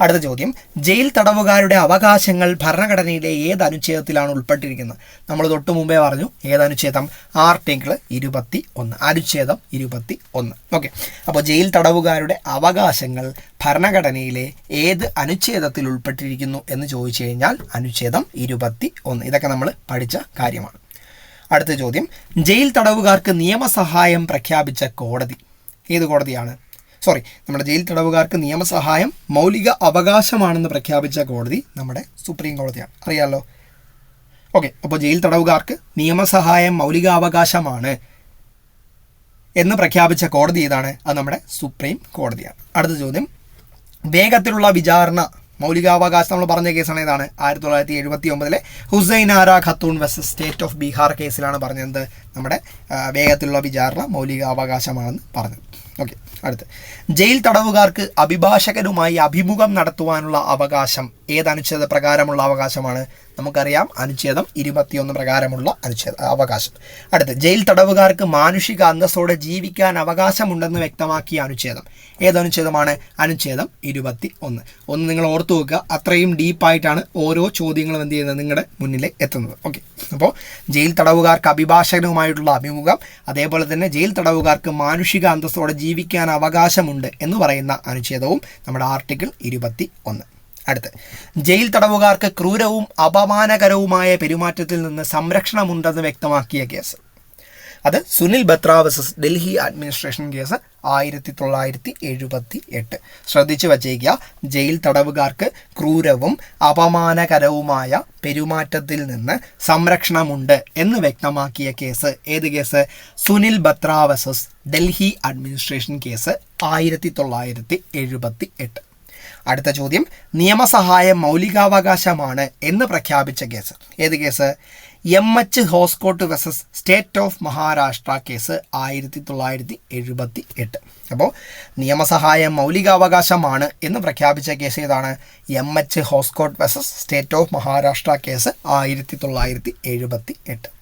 അടുത്ത ചോദ്യം. ജയിൽ തടവുകാരുടെ അവകാശങ്ങൾ ഭരണഘടനയിലെ ഏത് അനുച്ഛേദത്തിലാണ് ഉൾപ്പെട്ടിരിക്കുന്നത്? നമ്മൾ തൊട്ട് മുമ്പേ പറഞ്ഞു ഏത് അനുച്ഛേദം? ആർട്ടിക്കിൾ ഇരുപത്തി ഒന്ന് അനുച്ഛേദം ഇരുപത്തി ഒന്ന് ഓക്കെ അപ്പോൾ ജയിൽ തടവുകാരുടെ അവകാശങ്ങൾ ഭരണഘടനയിലെ ഏത് അനുച്ഛേദത്തിൽ ഉൾപ്പെട്ടിരിക്കുന്നു എന്ന് ചോദിച്ചു കഴിഞ്ഞാൽ അനുച്ഛേദം ഇരുപത്തി ഒന്ന് ഇതൊക്കെ നമ്മൾ പഠിച്ച കാര്യമാണ്. അടുത്ത ചോദ്യം. ജയിൽ തടവുകാർക്ക് നിയമസഹായം പ്രഖ്യാപിച്ച കോടതി. ഏത് കോടതിയാണ്? സോറി നമ്മുടെ ജയിൽ തടവുകാർക്ക് നിയമസഹായം മൗലിക അവകാശമാണെന്ന് പ്രഖ്യാപിച്ച കോടതി നമ്മുടെ സുപ്രീം കോടതിയാണ്. അറിയാമല്ലോ ഓക്കെ അപ്പോൾ ജയിൽ തടവുകാർക്ക് നിയമസഹായം മൗലിക അവകാശമാണ് എന്ന് പ്രഖ്യാപിച്ച കോടതി ഏതാണ്? അത് നമ്മുടെ സുപ്രീം കോടതിയാണ്. അടുത്ത ചോദ്യം. വേഗത്തിലുള്ള വിചാരണ മൗലികാവകാശം നമ്മൾ പറഞ്ഞ കേസാണ് ഏതാണ്? ആയിരത്തി തൊള്ളായിരത്തി എഴുപത്തി ഒമ്പതിലെ ഹുസൈൻ ആര Khatoon Wes state of Bihar കേസിലാണ് പറഞ്ഞത്. നമ്മുടെ വേഗത്തിലുള്ള വിചാരണ മൗലികാവകാശമാണെന്ന് പറഞ്ഞത്. ഓക്കെ അടുത്ത്. ജയിൽ തടവുകാർക്ക് അഭിഭാഷകരുമായി അഭിമുഖം നടത്തുവാനുള്ള അവകാശം. ഏത് അനുച്ഛേദ പ്രകാരമുള്ള അവകാശമാണ്? നമുക്കറിയാം അനുച്ഛേദം ഇരുപത്തിയൊന്ന് പ്രകാരമുള്ള അനുച്ഛേദ അവകാശം. അടുത്ത് ജയിൽ തടവുകാർക്ക് മാനുഷിക അന്തസ്സോടെ ജീവിക്കാൻ അവകാശമുണ്ടെന്ന് വ്യക്തമാക്കിയ അനുച്ഛേദം. ഏതനുച്ഛേദമാണ്? അനുച്ഛേദം ഇരുപത്തി ഒന്ന് ഒന്ന് നിങ്ങൾ ഓർത്തു വെക്കുക അത്രയും ഡീപ്പായിട്ടാണ് ഓരോ ചോദ്യങ്ങളും എന്ത് ചെയ്യുന്നത് നിങ്ങളുടെ മുന്നിൽ എത്തുന്നത്. ഓക്കെ. അപ്പോൾ ജയിൽ തടവുകാർക്ക് അഭിഭാഷകനുമായിട്ടുള്ള അഭിമുഖം അതേപോലെ തന്നെ ജയിൽ തടവുകാർക്ക് മാനുഷിക അന്തസ്സോടെ ജീവിക്കാൻ അവകാശമുണ്ട് എന്ന് പറയുന്ന അനുച്ഛേദവും നമ്മുടെ ആർട്ടിക്കിൾ ഇരുപത്തി ഒന്ന് അടുത്ത്. ജയിൽ തടവുകാർക്ക് ക്രൂരവും അപമാനകരവുമായ പെരുമാറ്റത്തിൽ നിന്ന് സംരക്ഷണമുണ്ടെന്ന് വ്യക്തമാക്കിയ കേസ്. അത് Sunil Batra versus Delhi administration case ആയിരത്തി തൊള്ളായിരത്തി എഴുപത്തി എട്ട് ശ്രദ്ധിച്ചു വച്ചേക്കുക ജയിൽ തടവുകാർക്ക് ക്രൂരവും അപമാനകരവുമായ പെരുമാറ്റത്തിൽ നിന്ന് സംരക്ഷണമുണ്ട് എന്ന് വ്യക്തമാക്കിയ കേസ്. ഏത് case? Sunil Batra versus Delhi administration case ആയിരത്തി തൊള്ളായിരത്തി എഴുപത്തി എട്ട് അടുത്ത ചോദ്യം നിയമസഹായം മൗലികാവകാശമാണ് എന്ന് പ്രഖ്യാപിച്ച കേസ്. ഏത് case? M H Hoskot versus state of Maharashtra case ആയിരത്തി തൊള്ളായിരത്തി എഴുപത്തി എട്ട് അപ്പോൾ നിയമസഹായം മൗലികാവകാശമാണ് എന്ന് പ്രഖ്യാപിച്ച കേസ് ഏതാണ്? M H Hoskot versus state of Maharashtra case ആയിരത്തി തൊള്ളായിരത്തി എഴുപത്തി എട്ട്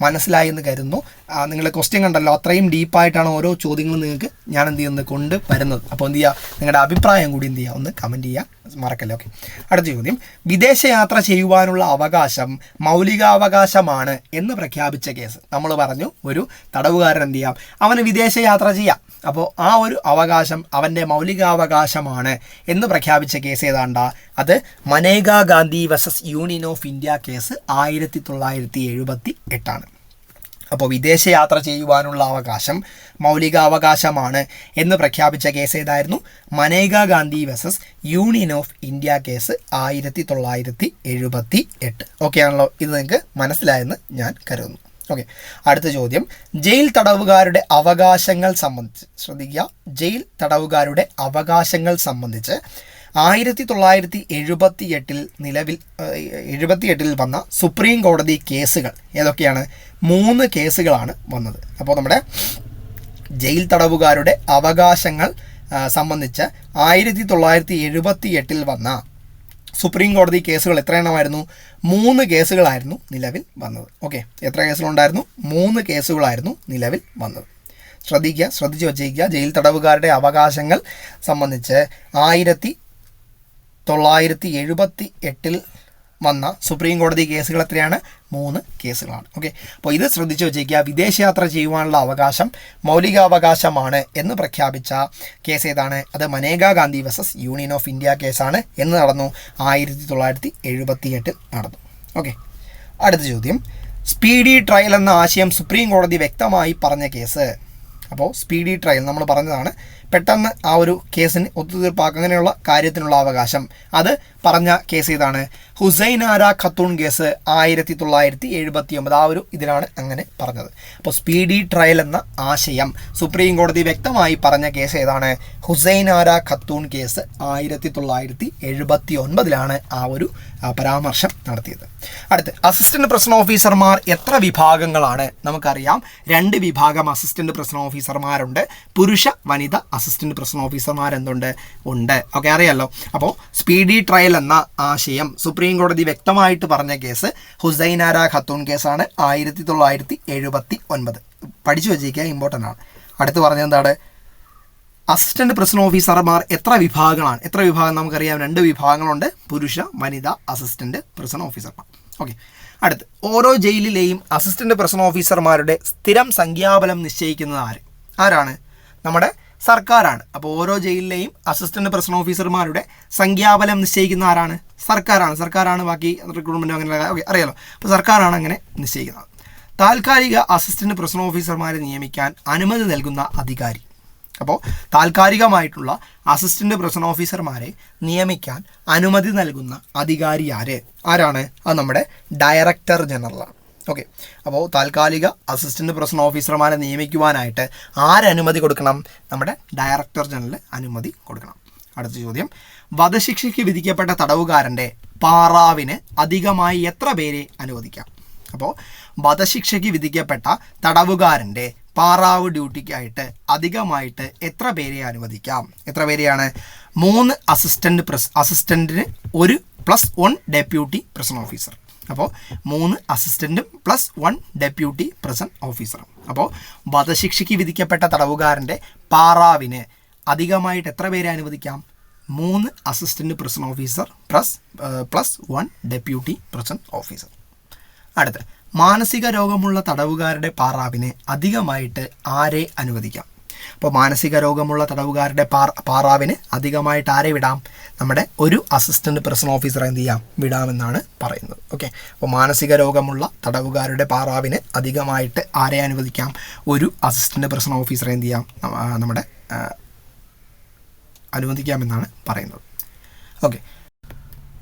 മനസ്സിലായി എന്ന് കരുതുന്നു. നിങ്ങൾ ക്വസ്റ്റ്യൻ കണ്ടല്ലോ. അത്രയും ഡീപ്പായിട്ടാണ് ഓരോ ചോദ്യങ്ങളും നിങ്ങൾക്ക് ഞാൻ എന്ത് ചെയ്യുന്നത് കൊണ്ട് വരുന്നത്. അപ്പോൾ എന്ത് ചെയ്യുക നിങ്ങളുടെ അഭിപ്രായം കൂടി എന്ത് ചെയ്യുക ഒന്ന് കമന്റ് ചെയ്യുക മറക്കല്ലേ? ഓക്കെ അടുത്ത ചോദ്യം. വിദേശയാത്ര ചെയ്യുവാനുള്ള അവകാശം മൗലികാവകാശമാണ് എന്ന് പ്രഖ്യാപിച്ച കേസ്. നമ്മൾ പറഞ്ഞു ഒരു തടവുകാരൻ എന്ത് ചെയ്യാം? അവന് വിദേശയാത്ര ചെയ്യാം. അപ്പോൾ ആ ഒരു അവകാശം അവന്റെ മൗലികാവകാശമാണ് എന്ന് പ്രഖ്യാപിച്ച കേസ് ഏതാണ്ട? അത് Maneka Gandhi versus union of India case ആയിരത്തി തൊള്ളായിരത്തി എഴുപത്തി എട്ടാണ്. അപ്പോൾ വിദേശയാത്ര ചെയ്യുവാനുള്ള അവകാശം മൗലികാവകാശമാണ് എന്ന് പ്രഖ്യാപിച്ച കേസ് ഏതായിരുന്നു? Maneka Gandhi versus union of India case ആയിരത്തി തൊള്ളായിരത്തി എഴുപത്തി എട്ട് ഓക്കെ ആണല്ലോ? ഇത് നിങ്ങൾക്ക് മനസ്സിലായെന്ന് ഞാൻ കരുതുന്നു. ഓക്കെ അടുത്ത ചോദ്യം. ജയിൽ തടവുകാരുടെ അവകാശങ്ങൾ സംബന്ധിച്ച്. ശ്രദ്ധിക്കുക. ജയിൽ തടവുകാരുടെ അവകാശങ്ങൾ സംബന്ധിച്ച് ആയിരത്തി തൊള്ളായിരത്തി എഴുപത്തി എട്ടിൽ നിലവിൽ എഴുപത്തി എട്ടിൽ വന്ന സുപ്രീം കോടതി കേസുകൾ ഏതൊക്കെയാണ്? മൂന്ന് കേസുകളാണ് വന്നത്. അപ്പോൾ നമ്മുടെ ജയിൽ തടവുകാരുടെ അവകാശങ്ങൾ സംബന്ധിച്ച് ആയിരത്തി തൊള്ളായിരത്തി എഴുപത്തി എട്ടിൽ വന്ന സുപ്രീം കോടതി കേസുകൾ എത്ര എണ്ണമായിരുന്നു മൂന്ന് കേസുകളായിരുന്നു നിലവിൽ വന്നത്. ഓക്കെ എത്ര കേസുകളുണ്ടായിരുന്നു? മൂന്ന് കേസുകളായിരുന്നു നിലവിൽ വന്നത്. ശ്രദ്ധിക്കുക ശ്രദ്ധിച്ച് വച്ചേക്കുക ജയിൽ തടവുകാരുടെ അവകാശങ്ങൾ സംബന്ധിച്ച് ആയിരത്തി തൊള്ളായിരത്തി എഴുപത്തി എട്ടിൽ വന്ന സുപ്രീം കോടതി കേസുകൾ എത്രയാണ്? മൂന്ന് കേസുകളാണ്. ഓക്കെ. അപ്പോൾ ഇത് ശ്രദ്ധിച്ച് വെച്ചേക്കുക. വിദേശയാത്ര ചെയ്യുവാനുള്ള അവകാശം മൗലികാവകാശമാണ് എന്ന് പ്രഖ്യാപിച്ച കേസ് ഏതാണ്? അത് Maneka Gandhi versus union of India കേസാണ് എന്ന് നടന്നു. ആയിരത്തി തൊള്ളായിരത്തി എഴുപത്തി എട്ടിൽ നടന്നു. ഓക്കെ. അടുത്ത ചോദ്യം. സ്പീഡി ട്രയൽ എന്ന ആശയം സുപ്രീം കോടതി വ്യക്തമായി പറഞ്ഞ കേസ്. അപ്പോൾ സ്പീഡി ട്രയൽ നമ്മൾ പറഞ്ഞതാണ്. പെട്ടെന്ന് ആ ഒരു കേസിന് ഒത്തുതീർപ്പാക്കുക അങ്ങനെയുള്ള കാര്യത്തിനുള്ള അവകാശം. അത് പറഞ്ഞ കേസ് ഇതാണ് ഹുസൈനാര ഖത്തൂൺ കേസ്? ആയിരത്തി തൊള്ളായിരത്തി എഴുപത്തി ഒമ്പത് ആ ഒരു ഇതിലാണ് അങ്ങനെ പറഞ്ഞത്. അപ്പോൾ സ്പീഡി ട്രയൽ എന്ന ആശയം സുപ്രീം കോടതി വ്യക്തമായി പറഞ്ഞ കേസ് ഏതാണ്? ഹുസൈനാര ഖത്തൂൺ കേസ്? ആയിരത്തി തൊള്ളായിരത്തി എഴുപത്തി ഒൻപതിലാണ് ആ ഒരു പരാമർശം നടത്തിയത്. അടുത്ത് അസിസ്റ്റന്റ് പ്രസിഡന്റ് ഓഫീസർമാർ എത്ര വിഭാഗങ്ങളാണ്? നമുക്കറിയാം. രണ്ട് വിഭാഗം അസിസ്റ്റന്റ് പ്രസിഡന്റ് ഓഫീസർമാരുണ്ട് പുരുഷ വനിത അസിസ്റ്റന്റ് പ്രസിഡന്റ് ഓഫീസർമാർ എന്തുണ്ട്? ഉണ്ട്. ഓക്കെ അറിയാലോ? അപ്പോൾ സ്പീഡി ട്രയൽ എന്ന ആശയം സുപ്രീം കോടതി വ്യക്തമായിട്ട് പറഞ്ഞ കേസ് ഹുസൈനാര ഖത്തൂൺ കേസാണ്. ആയിരത്തി തൊള്ളായിരത്തി എഴുപത്തി ഒൻപത്. പഠിച്ചു വെച്ചേക്കുക ഇമ്പോർട്ടന്റ് ആണ്. അടുത്ത് പറഞ്ഞത് എന്താണ്? അസിസ്റ്റന്റ് പ്രസിഡന്റ് ഓഫീസർമാർ എത്ര വിഭാഗങ്ങളാണ്? എത്ര വിഭാഗം നമുക്കറിയാം? രണ്ട് വിഭാഗങ്ങളുണ്ട്. പുരുഷ വനിത അസിസ്റ്റന്റ് പ്രസിഡന്റ് ഓഫീസർമാർ. ഓക്കെ. അടുത്ത്. ഓരോ ജയിലിലെയും അസിസ്റ്റന്റ് പ്രസിഡന്റ് ഓഫീസർമാരുടെ സ്ഥിരം സംഖ്യാബലം നിശ്ചയിക്കുന്നത് ആര്? ആരാണ്? നമ്മുടെ സർക്കാരാണ്. അപ്പോൾ ഓരോ ജയിലിലെയും അസിസ്റ്റന്റ് പ്രസിഡന്റ് ഓഫീസർമാരുടെ സംഖ്യാബലം നിശ്ചയിക്കുന്ന ആരാണ്? സർക്കാരാണ്. സർക്കാരാണ് ബാക്കി റിക്രൂട്ട്മെന്റ് അങ്ങനെ ഓക്കെ അറിയാലോ. അപ്പോൾ സർക്കാരാണ് അങ്ങനെ നിശ്ചയിക്കുന്നത്. താൽക്കാലിക അസിസ്റ്റന്റ് പ്രസിഡന്റ് ഓഫീസർമാരെ നിയമിക്കാൻ അനുമതി നൽകുന്ന അധികാരി. അപ്പോൾ താൽക്കാലികമായിട്ടുള്ള അസിസ്റ്റന്റ് പ്രസൺ ഓഫീസർമാരെ നിയമിക്കാൻ അനുമതി നൽകുന്ന അധികാരി ആര്? ആരാണ്? അത് നമ്മുടെ ഡയറക്ടർ ജനറലാണ് ഓക്കെ അപ്പോൾ താൽക്കാലിക അസിസ്റ്റന്റ് പ്രസൺ ഓഫീസർമാരെ നിയമിക്കുവാനായിട്ട് ആരനുമതി കൊടുക്കണം? നമ്മുടെ ഡയറക്ടർ ജനറൽ അനുമതി കൊടുക്കണം. അടുത്ത ചോദ്യം. വധശിക്ഷയ്ക്ക് വിധിക്കപ്പെട്ട തടവുകാരന്റെ പാറാവിന് അധികമായി എത്ര പേരെ അനുവദിക്കാം? അപ്പോൾ വധശിക്ഷയ്ക്ക് വിധിക്കപ്പെട്ട തടവുകാരന്റെ പാറാവ് ഡ്യൂട്ടിക്കായിട്ട് അധികമായിട്ട് എത്ര പേരെ അനുവദിക്കാം? എത്ര പേരെയാണ്? മൂന്ന് അസിസ്റ്റന്റ് പ്രസ് അസിസ്റ്റന്റിന് ഒരു plus one deputy presiding officer അപ്പോൾ മൂന്ന് അസിസ്റ്റന്റും പ്ലസ് വൺ ഡെപ്യൂട്ടി പ്രസൻ ഓഫീസറും അപ്പോൾ വധശിക്ഷയ്ക്ക് വിധിക്കപ്പെട്ട തടവുകാരന്റെ പാറാവിന് അധികമായിട്ട് എത്ര പേരെ അനുവദിക്കാം? മൂന്ന് assistant prison officer plus plus one deputy prison officer അടുത്ത് മാനസിക രോഗമുള്ള തടവുകാരുടെ പാറാവിനെ അധികമായിട്ട് ആരെ അനുവദിക്കാം? അപ്പോൾ മാനസിക രോഗമുള്ള തടവുകാരുടെ പാർ പാറാവിന് അധികമായിട്ട് ആരെ വിടാം? നമ്മുടെ ഒരു അസിസ്റ്റന്റ് പ്രസൻ ഓഫീസർ എന്ത് ചെയ്യാം? വിടാമെന്നാണ് പറയുന്നത്. ഓക്കെ അപ്പോൾ മാനസിക രോഗമുള്ള തടവുകാരുടെ പാറാവിന് അധികമായിട്ട് ആരെ അനുവദിക്കാം? ഒരു അസിസ്റ്റന്റ് പ്രസൻ ഓഫീസർ എന്ത് ചെയ്യാം? നമ്മുടെ അനുവദിക്കാമെന്നാണ് പറയുന്നത്. ഓക്കെ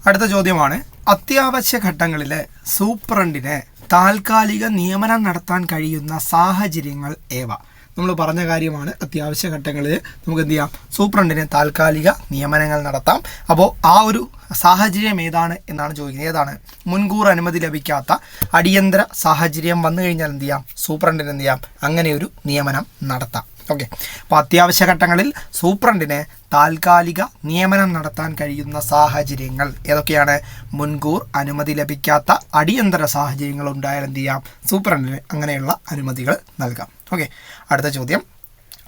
അടുത്ത ചോദ്യമാണ് അത്യാവശ്യ ഘട്ടങ്ങളിൽ സൂപ്രണ്ടിന് താൽക്കാലിക നിയമനം നടത്താൻ കഴിയുന്ന സാഹചര്യങ്ങൾ ഏവ? നമ്മൾ പറഞ്ഞ കാര്യമാണ് അത്യാവശ്യ ഘട്ടങ്ങളിൽ നമുക്ക് എന്ത് ചെയ്യാം? സൂപ്രണ്ടിന് താൽക്കാലിക നിയമനങ്ങൾ നടത്താം. അപ്പോൾ ആ ഒരു സാഹചര്യം ഏതാണ് എന്നാണ് ചോദിക്കുന്നത്. ഏതാണ്? മുൻകൂർ അനുമതി ലഭിക്കാത്ത അടിയന്തര സാഹചര്യം വന്നു കഴിഞ്ഞാൽ എന്ത് ചെയ്യാം? സൂപ്രണ്ടിന് എന്ത് ചെയ്യാം? അങ്ങനെ ഒരു നിയമനം നടത്താം. ഓക്കെ. അപ്പോൾ അത്യാവശ്യ ഘട്ടങ്ങളിൽ സൂപ്രണ്ടിനെ താൽക്കാലിക നിയമനം നടത്താൻ കഴിയുന്ന സാഹചര്യങ്ങൾ ഏതൊക്കെയാണ്? മുൻകൂർ അനുമതി ലഭിക്കാത്ത അടിയന്തര സാഹചര്യങ്ങൾ ഉണ്ടായാൽ എന്ത് ചെയ്യാം? സൂപ്രണ്ടിന് അങ്ങനെയുള്ള അനുമതികൾ നൽകാം. ഓക്കെ. അടുത്ത ചോദ്യം.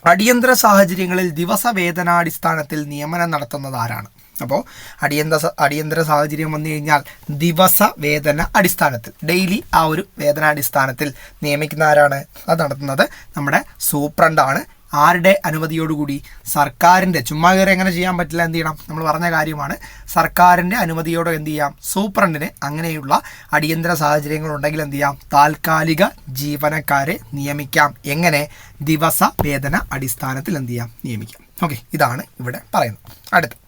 അടിയന്തര സാഹചര്യങ്ങളിൽ ദിവസവേതനാടിസ്ഥാനത്തിൽ നിയമനം നടത്തുന്നത് ആരാണ്? അപ്പോൾ അടിയന്തര സ- അടിയന്തര സാഹചര്യം വന്നു കഴിഞ്ഞാൽ ദിവസ വേതന അടിസ്ഥാനത്തിൽ ഡെയിലി ആ ഒരു വേതന അടിസ്ഥാനത്തിൽ നിയമിക്കുന്ന ആരാണ്? അത് നടത്തുന്നത് നമ്മുടെ സൂപ്രണ്ടാണ് ആരുടെ അനുമതിയോടുകൂടി? സർക്കാരിന്റെ. ചുമ്മാ കയറി എങ്ങനെ ചെയ്യാൻ പറ്റില്ല എന്ത് ചെയ്യണം? നമ്മൾ പറഞ്ഞ കാര്യമാണ്. സർക്കാരിന്റെ അനുമതിയോടെ എന്ത് ചെയ്യാം? സൂപ്രണ്ടിന് അങ്ങനെയുള്ള അടിയന്തര സാഹചര്യങ്ങൾ ഉണ്ടെങ്കിൽ എന്ത് ചെയ്യാം? താൽക്കാലിക ജീവനക്കാരെ നിയമിക്കാം. എങ്ങനെ? ദിവസ വേതന അടിസ്ഥാനത്തിൽ എന്ത് ചെയ്യാം? നിയമിക്കാം. ഓക്കെ ഇതാണ് ഇവിടെ പറയുന്നത്. അടുത്ത്.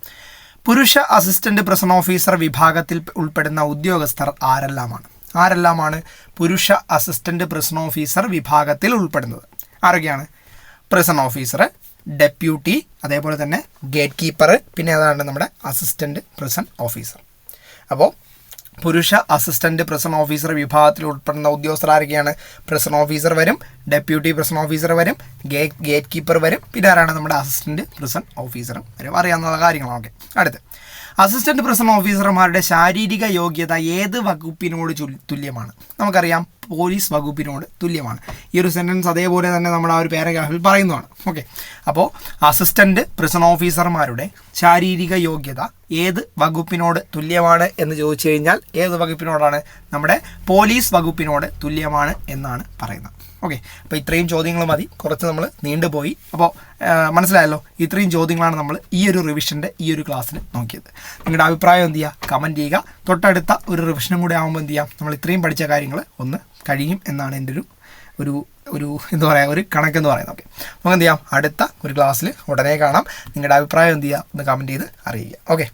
പുരുഷ അസിസ്റ്റന്റ് പ്രസൺ ഓഫീസർ വിഭാഗത്തിൽ ഉൾപ്പെടുന്ന ഉദ്യോഗസ്ഥർ ആരെല്ലാമാണ്? ആരെല്ലാമാണ് പുരുഷ അസിസ്റ്റന്റ് പ്രസൺ ഓഫീസർ വിഭാഗത്തിൽ ഉൾപ്പെടുന്നത്? ആരൊക്കെയാണ്? പ്രസൺ ഓഫീസർ ഡെപ്യൂട്ടി അതേപോലെ തന്നെ ഗേറ്റ് കീപ്പർ പിന്നെ അതാണ് നമ്മുടെ അസിസ്റ്റന്റ് പ്രസൺ ഓഫീസർ. അപ്പോൾ പുരുഷ അസിസ്റ്റന്റ് പ്രസം ഓഫീസർ വിഭാഗത്തിൽ ഉൾപ്പെടുന്ന ഉദ്യോഗസ്ഥർ ആരൊക്കെയാണ്? പ്രസം ഓഫീസർ വരും ഡെപ്യൂട്ടി പ്രസം ഓഫീസർ വരും ഗേറ്റ് ഗേറ്റ് കീപ്പർ വരും. പിന്നെ ആരാണ് നമ്മുടെ അസിസ്റ്റന്റ് പ്രസം ഓഫീസറും വരും? അറിയാവുന്ന കാര്യങ്ങളൊക്കെ അടുത്ത്. അസിസ്റ്റന്റ് പ്രിസൺ ഓഫീസർമാരുടെ ശാരീരിക യോഗ്യത ഏത് വകുപ്പിനോട് തുല്യമാണ്? നമുക്കറിയാം പോലീസ് വകുപ്പിനോട് തുല്യമാണ്. ഈ ഒരു സെന്റൻസ് അതേപോലെ തന്നെ നമ്മൾ ആ ഒരു പാരഗ്രാഫിൽ പറയുന്നതാണ്. ഓക്കെ അപ്പോൾ അസിസ്റ്റന്റ് പ്രിസൺ ഓഫീസർമാരുടെ ശാരീരിക യോഗ്യത ഏത് വകുപ്പിനോട് തുല്യമാണ് എന്ന് ചോദിച്ചു കഴിഞ്ഞാൽ ഏത് വകുപ്പിനോടാണ്? നമ്മുടെ പോലീസ് വകുപ്പിനോട് തുല്യമാണ് എന്നാണ് പറയുന്നത്. ഓക്കെ അപ്പോൾ ഇത്രയും ചോദ്യങ്ങൾ മതി. കുറച്ച് നമ്മൾ നീണ്ടുപോയി. അപ്പോൾ മനസ്സിലായല്ലോ? ഇത്രയും ചോദ്യങ്ങളാണ് നമ്മൾ ഈ ഒരു റിവിഷന്റെ ഈ ഒരു ക്ലാസ്സിൽ നോക്കിയത്. നിങ്ങളുടെ അഭിപ്രായം എന്ത് ചെയ്യുക കമന്റ് ചെയ്യുക. തൊട്ടടുത്ത ഒരു റിവിഷനും കൂടെ ആകുമ്പോൾ എന്ത് ചെയ്യാം? നമ്മൾ ഇത്രയും പഠിച്ച കാര്യങ്ങൾ ഒന്ന് കഴിയും എന്നാണ് എന്റെ ഒരു ഒരു ഒരു എന്താ പറയുക ഒരു കണക്കെന്ന് പറയുന്നത്. ഓക്കെ നമുക്ക് എന്ത് ചെയ്യാം? അടുത്ത ഒരു ക്ലാസ്സിൽ ഉടനെ കാണാം. നിങ്ങളുടെ അഭിപ്രായം എന്ത് ചെയ്യുക ഒന്ന് കമന്റ് ചെയ്ത് അറിയിക്കുക. ഓക്കെ